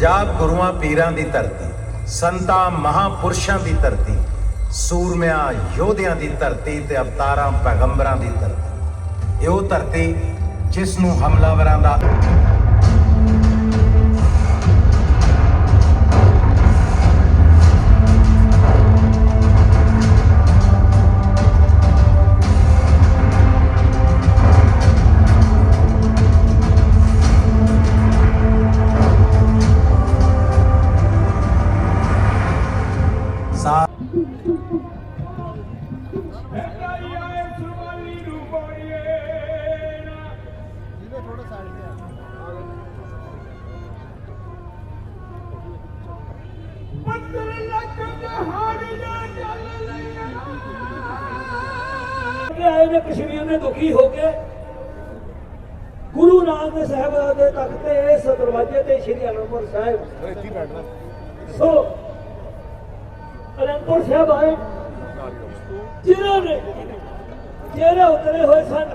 ਪੰਜਾਬ ਗੁਰੂਆਂ ਪੀਰਾਂ ਦੀ ਧਰਤੀ, ਸੰਤਾਂ ਮਹਾਪੁਰਸ਼ਾਂ ਦੀ ਧਰਤੀ, ਸੂਰਮਿਆਂ ਯੋਧਿਆਂ ਦੀ ਧਰਤੀ ਤੇ ਅਵਤਾਰਾਂ ਪੈਗੰਬਰਾਂ ਦੀ ਧਰਤੀ। ਇਹ ਉਹ ਧਰਤੀ ਜਿਸ ਨੂੰ ਹਮਲਾਵਰਾਂ ਦਾ ਕਿ ਆਏ ਨੇ ਕਸ਼ਮੀਰ ਦੇ ਦੁਖੀ ਹੋ ਕੇ। ਗੁਰੂ ਨਾਨਕ ਸਾਹਿਬ ਦੇ ਤਖਤ ਤੇ ਇਸ ਦਰਵਾਜ਼ੇ ਤੇ ਸ੍ਰੀ ਅਨੰਦਪੁਰ ਸਾਹਿਬ। ਸੋ, ਅਨੰਦਪੁਰ ਸਾਹਿਬ ਆਏ। ਜਿਨ੍ਹਾਂ ਨੇ ਜਿਹੜੇ ਉਤਰੇ ਹੋਏ ਸਨ।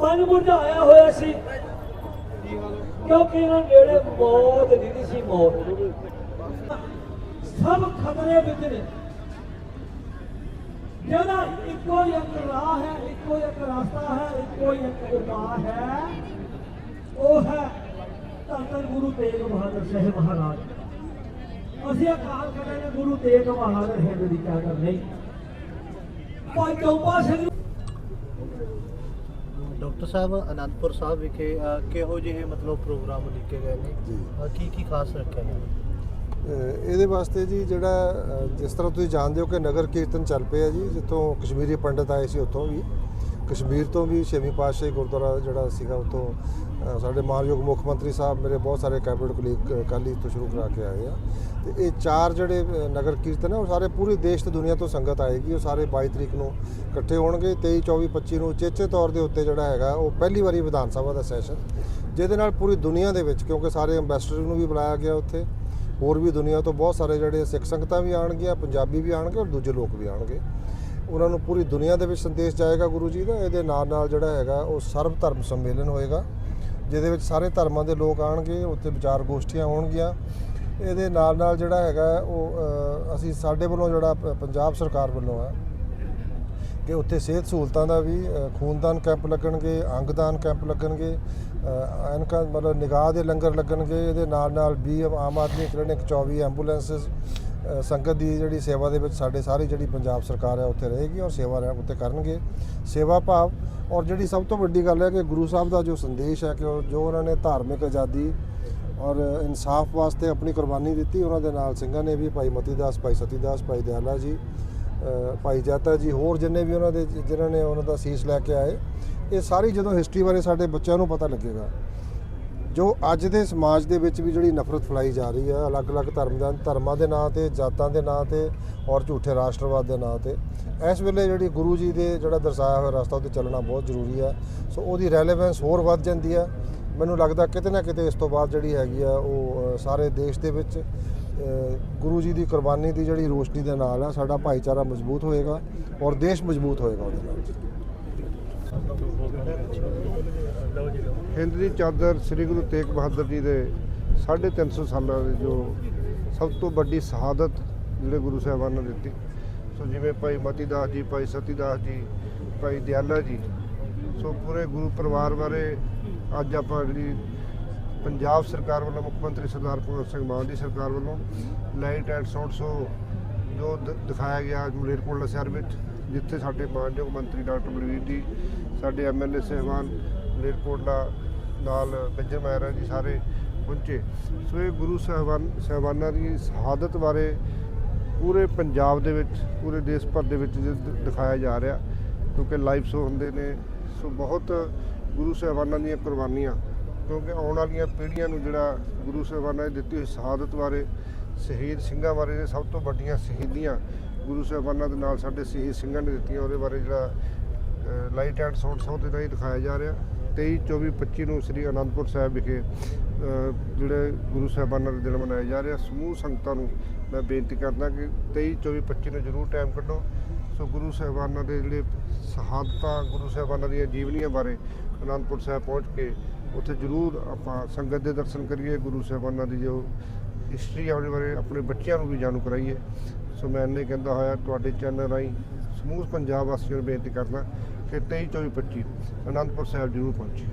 ਮਨ ਮੁਰਝਾਇਆ ਹੋਇਆ ਸੀ। ਕਿਉਂਕਿ ਇਹਨਾਂ ਨੇੜੇ ਮੌਤ ਨਹੀਂ ਸੀ, ਮੌਤ। ਸਭ ਖਤਰੇ ਵਿੱਚ ਨੇ। ਜਿਹੜਾ ਇੱਕੋ ਇੱਕ ਰਾਹ ਹੈ ਇੱਕੋ ਇੱਕ ਰਸਤਾ ਹੈ ਇੱਕੋ ਇੱਕ ਉਪਾਅ ਹੈ ਉਹ ਹੈ ਧੰਨ ਗੁਰੂ ਤੇਗ ਬਹਾਦਰ ਸਾਹਿਬ ਮਹਾਰਾਜ। ਅਸੀਂ ਅਕਾਲ ਕਰਦੇ ਨੇ ਗੁਰੂ ਤੇਗ ਬਹਾਦਰ ਹਿੰਦ ਦੀ ਚਾਦਰ ਨਹੀਂ। ਭਾਈ ਚੌਪਾ ਸਿੰਘ ਡਾਕਟਰ ਸਾਹਿਬ ਅਨੰਦਪੁਰ ਸਾਹਿਬ ਵਿਖੇ ਕਿਹੋ ਜਿਹੇ ਮਤਲਬ ਪ੍ਰੋਗਰਾਮ ਲਿਖੇ ਗਏ ਨੇ? ਕੀ ਕੀ ਖਾਸ ਰੱਖਿਆ ਅਹ ਇਹਦੇ ਵਾਸਤੇ ਜੀ ਜਿਹੜਾ ਜਿਸ ਤਰ੍ਹਾਂ ਤੁਸੀਂ ਜਾਣਦੇ ਹੋ ਕਿ ਨਗਰ ਕੀਰਤਨ ਚੱਲ ਪਿਆ ਜੀ, ਜਿੱਥੋਂ ਕਸ਼ਮੀਰੀ ਪੰਡਤ ਆਏ ਸੀ ਉੱਥੋਂ ਵੀ। ਕਸ਼ਮੀਰ ਤੋਂ ਵੀ ਛੇਵੀਂ ਪਾਤਸ਼ਾਹੀ ਗੁਰਦੁਆਰਾ ਜਿਹੜਾ ਸੀਗਾ ਉੱਥੋਂ ਸਾਡੇ ਮਾਨਯੋਗ ਮੁੱਖ ਮੰਤਰੀ ਸਾਹਿਬ ਮੇਰੇ ਬਹੁਤ ਸਾਰੇ ਕੈਬਨਿਟ ਕਲੀਗ ਕੱਲ੍ਹ ਤੋਂ ਸ਼ੁਰੂ ਕਰਾ ਕੇ ਆਏ ਆ। ਤੇ ਇਹ ਚਾਰ ਜਿਹੜੇ ਨਗਰ ਕੀਰਤਨ ਆ, ਉਹ ਸਾਰੇ ਪੂਰੇ ਦੇਸ਼ ਤੇ ਦੁਨੀਆ ਤੋਂ ਸੰਗਤ ਆਏਗੀ, ਉਹ ਸਾਰੇ 22 ਤਰੀਕ ਨੂੰ ਇਕੱਠੇ ਹੋਣਗੇ 23 24 25 ਨੂੰ ਚੇਚੇ ਤੌਰ ਦੇ ਉੱਤੇ ਜਿਹੜਾ ਹੈਗਾ, ਉਹ ਪਹਿਲੀ ਵਾਰੀ ਵਿਧਾਨ ਸਭਾ ਦਾ ਸੈਸ਼ਨ, ਜਿਹਦੇ ਨਾਲ ਪੂਰੀ ਦੁਨੀਆ ਦੇ ਵਿੱਚ, ਕਿਉਂਕਿ ਸਾਰੇ ਅੰਬੈਸਡਰ ਨੂੰ ਵੀ ਬੁਲਾਇਆ ਗਿਆ ਉੱਥੇ। ਹੋਰ ਵੀ ਦੁਨੀਆ ਤੋਂ ਬਹੁਤ ਸਾਰੇ ਜਿਹੜੇ ਸਿੱਖ ਸੰਗਤਾਂ ਵੀ ਆਣਗੀਆਂ ਪੰਜਾਬੀ ਵੀ ਆਣਗੇ ਔਰ ਦੂਜੇ ਲੋਕ ਵੀ ਆਣਗੇ ਉਹਨਾਂ ਨੂੰ ਪੂਰੀ ਦੁਨੀਆ ਦੇ ਵਿੱਚ ਸੰਦੇਸ਼ ਜਾਏਗਾ ਗੁਰੂ ਜੀ ਦਾ। ਇਹਦੇ ਨਾਲ ਨਾਲ ਜਿਹੜਾ ਹੈਗਾ, ਉਹ ਸਰਵ ਧਰਮ ਸੰਮੇਲਨ ਹੋਏਗਾ, ਜਿਹਦੇ ਵਿੱਚ ਸਾਰੇ ਧਰਮਾਂ ਦੇ ਲੋਕ ਆਣਗੇ ਉੱਥੇ ਵਿਚਾਰ ਗੋਸ਼ਟੀਆਂ ਹੋਣਗੀਆਂ। ਇਹਦੇ ਨਾਲ ਨਾਲ ਜਿਹੜਾ ਹੈਗਾ, ਉਹ ਅਸੀਂ ਸਾਡੇ ਵੱਲੋਂ ਜਿਹੜਾ ਪੰਜਾਬ ਸਰਕਾਰ ਵੱਲੋਂ ਹੈ ਕਿ ਉੱਥੇ ਸਿਹਤ ਸਹੂਲਤਾਂ ਦਾ ਵੀ ਖੂਨਦਾਨ ਕੈਂਪ ਲੱਗਣਗੇ, ਅੰਗਦਾਨ ਕੈਂਪ ਲੱਗਣਗੇ ਐਨਕਾ ਮਤਲਬ ਨਿਗਾਹ ਦੇ ਲੰਗਰ ਲੱਗਣਗੇ, ਇਹਦੇ ਨਾਲ ਨਾਲ ਵੀ ਆਮ ਆਦਮੀ ਕਲੀਨਿਕ 24 ਐਂਬੂਲੈਂਸਸ ਸੰਗਤ ਦੀ ਜਿਹੜੀ ਸੇਵਾ ਦੇ ਵਿੱਚ ਸਾਡੇ ਸਾਰੀ ਜਿਹੜੀ ਪੰਜਾਬ ਸਰਕਾਰ ਹੈ ਉੱਥੇ ਰਹੇਗੀ ਔਰ ਸੇਵਾ ਰਹਿ ਉੱਥੇ ਕਰਨਗੇ। ਸੇਵਾ ਭਾਵ, ਔਰ ਜਿਹੜੀ ਸਭ ਤੋਂ ਵੱਡੀ ਗੱਲ ਹੈ ਕਿ ਗੁਰੂ ਸਾਹਿਬ ਦਾ ਜੋ ਸੰਦੇਸ਼ ਹੈ ਕਿ ਉਹ ਜੋ ਉਹਨਾਂ ਨੇ ਧਾਰਮਿਕ ਆਜ਼ਾਦੀ ਔਰ ਇਨਸਾਫ ਵਾਸਤੇ ਆਪਣੀ ਕੁਰਬਾਨੀ ਦਿੱਤੀ, ਉਹਨਾਂ ਦੇ ਨਾਲ ਸਿੰਘਾਂ ਨੇ ਵੀ, ਭਾਈ ਮਤੀਦਾਸ, ਭਾਈ ਸਤੀਦਾਸ, ਭਾਈ ਦਿਆਲਾ ਜੀ ਭਾਈ ਜਾਤਾ ਜੀ ਹੋਰ ਜਿੰਨੇ ਵੀ ਉਹਨਾਂ ਦੇ ਜਿਨ੍ਹਾਂ ਨੇ ਉਹਨਾਂ ਦਾ ਸੀਸ ਲੈ ਕੇ ਆਏ, ਇਹ ਸਾਰੀ ਜਦੋਂ ਹਿਸਟਰੀ ਬਾਰੇ ਸਾਡੇ ਬੱਚਿਆਂ ਨੂੰ ਪਤਾ ਲੱਗੇਗਾ। ਜੋ ਅੱਜ ਦੇ ਸਮਾਜ ਦੇ ਵਿੱਚ ਵੀ ਜਿਹੜੀ ਨਫ਼ਰਤ ਫੈਲਾਈ ਜਾ ਰਹੀ ਹੈ ਅਲੱਗ-ਅਲੱਗ ਧਰਮ ਦਾ, ਧਰਮਾਂ ਦੇ ਨਾਂ ਤੇ, ਜਾਤਾਂ ਦੇ ਨਾਂ ਤੇ ਔਰ ਝੂਠੇ ਰਾਸ਼ਟਰਵਾਦ ਦੇ ਨਾਂ ਤੇ, ਇਸ ਵੇਲੇ ਜਿਹੜੀ ਗੁਰੂ ਜੀ ਦੇ ਜਿਹੜਾ ਦਰਸਾਇਆ ਹੋਇਆ ਰਸਤਾ ਉੱਤੇ ਚੱਲਣਾ ਬਹੁਤ ਜ਼ਰੂਰੀ ਹੈ ਸੋ ਉਹਦੀ ਰੈਲੇਵੈਂਸ ਹੋਰ ਵੱਧ ਜਾਂਦੀ ਹੈ ਮੈਨੂੰ ਲੱਗਦਾ ਕਿਤੇ ਨਾ ਕਿਤੇ ਇਸ ਤੋਂ ਬਾਅਦ ਜਿਹੜੀ ਹੈਗੀ ਆ ਉਹ ਸਾਰੇ ਦੇਸ਼ ਦੇ ਵਿੱਚ ਗੁਰੂ ਜੀ ਦੀ ਕੁਰਬਾਨੀ ਦੀ ਜਿਹੜੀ ਰੋਸ਼ਨੀ ਦੇ ਨਾਲ ਆ, ਸਾਡਾ ਭਾਈਚਾਰਾ ਮਜ਼ਬੂਤ ਹੋਏਗਾ ਔਰ ਦੇਸ਼ ਮਜ਼ਬੂਤ ਹੋਏਗਾ ਉਹਦੇ ਨਾਲ। ਹਿੰਦ ਦੀ ਚਾਦਰ ਸ੍ਰੀ ਗੁਰੂ ਤੇਗ ਬਹਾਦਰ ਜੀ ਦੇ 350 ਸਾਲਾਂ ਦੇ ਜੋ ਸਭ ਤੋਂ ਵੱਡੀ ਸ਼ਹਾਦਤ ਜਿਹੜੇ ਗੁਰੂ ਸਾਹਿਬਾਨ ਨੇ ਦਿੱਤੀ। ਸੋ ਜਿਵੇਂ ਭਾਈ ਮਤੀਦਾਸ ਜੀ, ਭਾਈ ਸਤੀਦਾਸ ਜੀ, ਭਾਈ ਦਿਆਲਾ ਜੀ, ਸੋ ਪੂਰੇ ਗੁਰੂ ਪਰਿਵਾਰ ਬਾਰੇ ਅੱਜ ਆਪਾਂ ਜਿਹੜੀ ਪੰਜਾਬ ਸਰਕਾਰ ਵੱਲੋਂ ਮੁੱਖ ਮੰਤਰੀ ਸਰਦਾਰ ਭਗਵੰਤ ਸਿੰਘ ਮਾਨ ਦੀ ਸਰਕਾਰ ਵੱਲੋਂ ਲਾਈਟ ਐਂਡ ਸਾਊਂਡ ਸ਼ੋ ਜੋ ਦ- ਦਿਖਾਇਆ ਗਿਆ ਮਲੇਰਕੋਟਲਾ ਸ਼ਹਿਰ ਵਿੱਚ, ਜਿੱਥੇ ਸਾਡੇ ਮਾਨਯੋਗ ਮੰਤਰੀ ਡਾਕਟਰ ਬਲਵੀਰ ਜੀ, ਸਾਡੇ ਐਮਐਲਏ ਸਹਿਬਾਨ ਮਲੇਰਕੋਟਲਾ ਨਾਲ ਬਿਜਰ ਮਹਿਰਾ ਜੀ ਸਾਰੇ ਪਹੁੰਚੇ। ਸੋ ਇਹ ਗੁਰੂ ਸਾਹਿਬਾਨ, ਸਾਹਿਬਾਨਾਂ ਦੀ ਸ਼ਹਾਦਤ ਬਾਰੇ ਪੂਰੇ ਪੰਜਾਬ ਦੇ ਵਿੱਚ, ਪੂਰੇ ਦੇਸ਼ ਭਰ ਦੇ ਵਿੱਚ ਦਿਖਾਇਆ ਜਾ ਰਿਹਾ, ਕਿਉਂਕਿ ਲਾਈਵ ਸ਼ੋ ਹੁੰਦੇ ਨੇ। ਸੋ ਬਹੁਤ ਗੁਰੂ ਸਾਹਿਬਾਨਾਂ ਦੀਆਂ ਕੁਰਬਾਨੀਆਂ ਕਿਉਂਕਿ ਆਉਣ ਵਾਲੀਆਂ ਪੀੜ੍ਹੀਆਂ ਨੂੰ ਜਿਹੜਾ ਗੁਰੂ ਸਾਹਿਬਾਨਾਂ ਨੇ ਦਿੱਤੀ ਹੋਈ ਸ਼ਹਾਦਤ ਬਾਰੇ, ਸ਼ਹੀਦ ਸਿੰਘਾਂ ਬਾਰੇ ਇਹ ਸਭ ਤੋਂ ਵੱਡੀਆਂ ਸ਼ਹੀਦੀਆਂ ਗੁਰੂ ਸਾਹਿਬਾਨਾਂ ਦੇ ਨਾਲ ਸਾਡੇ ਸ਼ਹੀਦ ਸਿੰਘਾਂ ਨੇ ਦਿੱਤੀਆਂ, ਉਹਦੇ ਬਾਰੇ ਜਿਹੜਾ ਲਾਈਟ ਐਂਡ ਸਾਊਂਡ ਸ਼ੋਅ ਦੇ ਰਾਹੀਂ ਦਿਖਾਇਆ ਜਾ ਰਿਹਾ। 23 24 25 ਨੂੰ ਸ੍ਰੀ ਅਨੰਦਪੁਰ ਸਾਹਿਬ ਵਿਖੇ ਜਿਹੜੇ ਗੁਰੂ ਸਾਹਿਬਾਨਾਂ ਦੇ ਦਿਨ ਮਨਾਇਆ ਜਾ ਰਿਹਾ। ਸਮੂਹ ਸੰਗਤਾਂ ਨੂੰ ਮੈਂ ਬੇਨਤੀ ਕਰਦਾ ਕਿ 23 24 25 ਨੂੰ ਜ਼ਰੂਰ ਟਾਈਮ ਕੱਢੋ। ਸੋ ਗੁਰੂ ਸਾਹਿਬਾਨਾਂ ਦੇ ਜਿਹੜੇ ਸ਼ਹਾਦਤਾਂ, ਗੁਰੂ ਸਾਹਿਬਾਨਾਂ ਦੀਆਂ ਜੀਵਨੀਆਂ ਬਾਰੇ ਅਨੰਦਪੁਰ ਸਾਹਿਬ ਪਹੁੰਚ ਕੇ ਉੱਥੇ ਜ਼ਰੂਰ ਆਪਾਂ ਸੰਗਤ ਦੇ ਦਰਸ਼ਨ ਕਰੀਏ, ਗੁਰੂ ਸਾਹਿਬਾਨਾਂ ਦੀ ਜੋ ਹਿਸਟਰੀ ਆ ਉਹਦੇ ਬਾਰੇ ਆਪਣੇ ਬੱਚਿਆਂ ਨੂੰ ਵੀ ਜਾਣੂ ਕਰਾਈਏ। ਸੋ ਮੈਂ ਇੰਨੇ ਕਹਿੰਦਾ ਹੋਇਆ, ਤੁਹਾਡੇ ਚੈਨਲ ਰਾਹੀਂ ਸਮੂਹ ਪੰਜਾਬ ਵਾਸੀਆਂ ਨੂੰ ਬੇਨਤੀ ਕਰਦਾ ਕਿ 23 24 25 ਅਨੰਦਪੁਰ ਸਾਹਿਬ ਜ਼ਰੂਰ ਪਹੁੰਚੇ